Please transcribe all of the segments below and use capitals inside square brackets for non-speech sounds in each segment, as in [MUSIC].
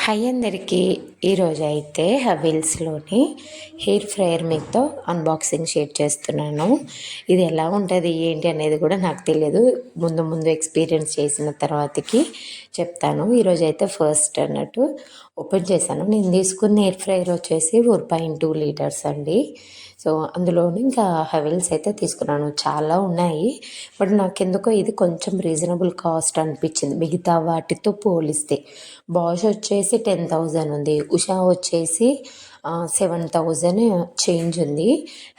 Hi అందరికీ ఈరోజు అయితే హవిల్స్లోని హెయిర్ ఫ్రైయర్ మీతో అన్బాక్సింగ్ షేర్ చేస్తున్నాను. ఇది ఎలా ఉంటుంది ఏంటి అనేది కూడా నాకు తెలియదు. ముందు ముందు ఎక్స్పీరియన్స్ చేసిన తర్వాతకి చెప్తాను. ఈరోజు అయితే ఫస్ట్ అన్నట్టు ఓపెన్ చేశాను. నేను తీసుకున్న హెయిర్ ఫ్రైయర్ వచ్చేసి ఫోర్ పాయింట్ టూ లీటర్స్ అండి. సో అందులోని ఇంకా హెవెల్స్ అయితే తీసుకున్నాను. చాలా ఉన్నాయి. బట్ నాకు ఎందుకో ఇది కొంచెం రీజనబుల్ కాస్ట్ అనిపించింది. మిగతా వాటితో పోలిస్తే. బాష్ వచ్చేసి టెన్ థౌజండ్ ఉంది. ఉషా వచ్చేసి సెవెన్ థౌజండ్ చేంజ్ ఉంది.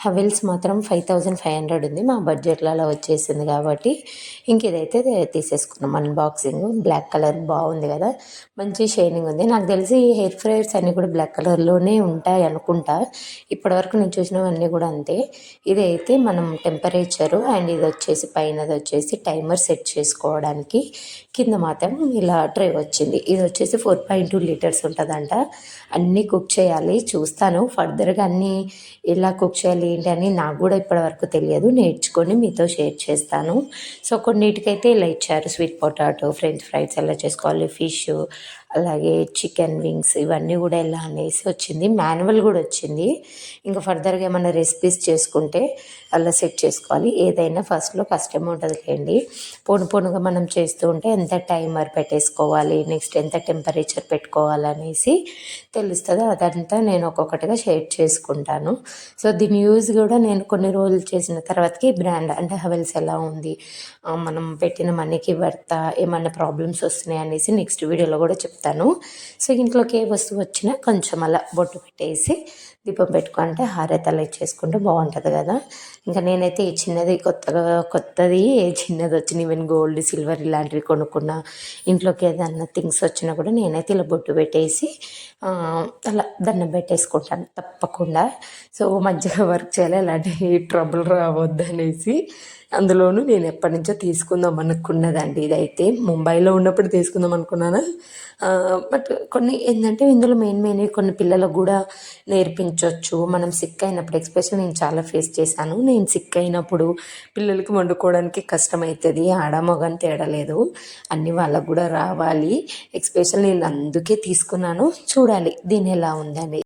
హెవెల్స్ మాత్రం ఫైవ్ థౌజండ్ ఫైవ్ హండ్రెడ్ ఉంది. మా బడ్జెట్లో అలా వచ్చేసింది కాబట్టి ఇంక ఇదైతే తీసేసుకున్నాం. అన్బాక్సింగ్ బ్లాక్ కలర్ బాగుంది కదా. మంచి షైనింగ్ ఉంది. నాకు తెలిసి హెయిర్ ఫ్రైర్స్ అన్నీ కూడా బ్లాక్ కలర్లోనే ఉంటాయి అనుకుంటా. ఇప్పటివరకు నేను చూసినవన్నీ కూడా అంతే. ఇదైతే మనం టెంపరేచరు అండ్ ఇది వచ్చేసి పైనది వచ్చేసి టైమర్ సెట్ చేసుకోవడానికి కింద మాత్రం ఇలా ట్రే వచ్చింది. ఇది వచ్చేసి ఫోర్ పాయింట్ టూ లీటర్స్ ఉంటుందంట. అన్నీ కుక్ చేయాలి. చూస్తాను. ఫర్దర్గా అన్నీ ఎలా కుక్ చేయాలి ఏంటి అని నాకు కూడా ఇప్పటివరకు తెలియదు. నేర్చుకొని మీతో షేర్ చేస్తాను. సో కొన్నిటికైతే ఇలా ఇచ్చారు. స్వీట్ పొటాటో ఫ్రెంచ్ ఫ్రైస్ ఎలా చేసుకోవాలి ఫిష్ అలాగే చికెన్ వింగ్స్ ఇవన్నీ కూడా ఎలా అనేసి వచ్చింది. మాన్యువల్ కూడా వచ్చింది. ఇంకా ఫర్దర్గా ఏమైనా రెసిపీస్ చేసుకుంటే అలా సెట్ చేసుకోవాలి. ఏదైనా ఫస్ట్లో కష్టం ఉంటుంది లేండి పొను పొనుగా మనం చేస్తూ ఉంటే ఎంత టైమర్ పెట్టేసుకోవాలి నెక్స్ట్ ఎంత టెంపరేచర్ పెట్టుకోవాలనేసి తెలుస్తుంది. అదంతా నేను ఒక్కొక్కటిగా షేర్ చేసుకుంటాను. సో దీని యూజ్ కూడా నేను కొన్ని రోజులు చేసిన తర్వాతకి బ్రాండ్ అంటే హెవెల్స్ ఎలా ఉంది మనం పెట్టిన మనీకి వర్త ఏమైనా ప్రాబ్లమ్స్ వస్తున్నాయి అనేసి నెక్స్ట్ వీడియోలో కూడా చెప్తాను. సో ఇంట్లోకి ఏ వస్తువు వచ్చినా కొంచెం అలా బొట్టు పెట్టేసి దీపం పెట్టుకుంటే హారతలు చేసుకుంటే బాగుంటుంది కదా. ఇంకా నేనైతే ఈ చిన్నది కొత్తగా కొత్తది ఏ చిన్నది వచ్చిన ఈవెన్ గోల్డ్ సిల్వర్ ఇలాంటివి కొనుక్కున్నా ఇంట్లోకి ఏదన్నా థింగ్స్ వచ్చినా కూడా నేనైతే ఇలా బొట్టు పెట్టేసి అలా దండం పెట్టేసుకుంటాను తప్పకుండా. సో మంచిగా వర్క్ చేయాలి ఇలాంటి ట్రబుల్ [LAUGHS] రావద్దు అనేసి అందులోనూ నేను ఎప్పటి నుంచో తీసుకుందాం అనుకున్నదండి ఇదైతే. ముంబైలో ఉన్నప్పుడు తీసుకుందాం అనుకున్నాను. బట్ కొన్ని ఏంటంటే ఇందులో మెయిన్ మెయిన్ కొన్ని పిల్లలకు కూడా నేర్పించవచ్చు మనం సిక్ అయినప్పుడు ఎక్స్పెషల్ నేను చాలా ఫేస్ చేశాను. నేను సిక్ అయినప్పుడు పిల్లలకి వండుకోవడానికి కష్టమవుతుంది ఆడ మగని తేడా లేదు. వాళ్ళకు కూడా రావాలి. ఎక్స్పెషల్ నేను అందుకే తీసుకున్నాను. చూడాలి దీని ఎలా ఉందని.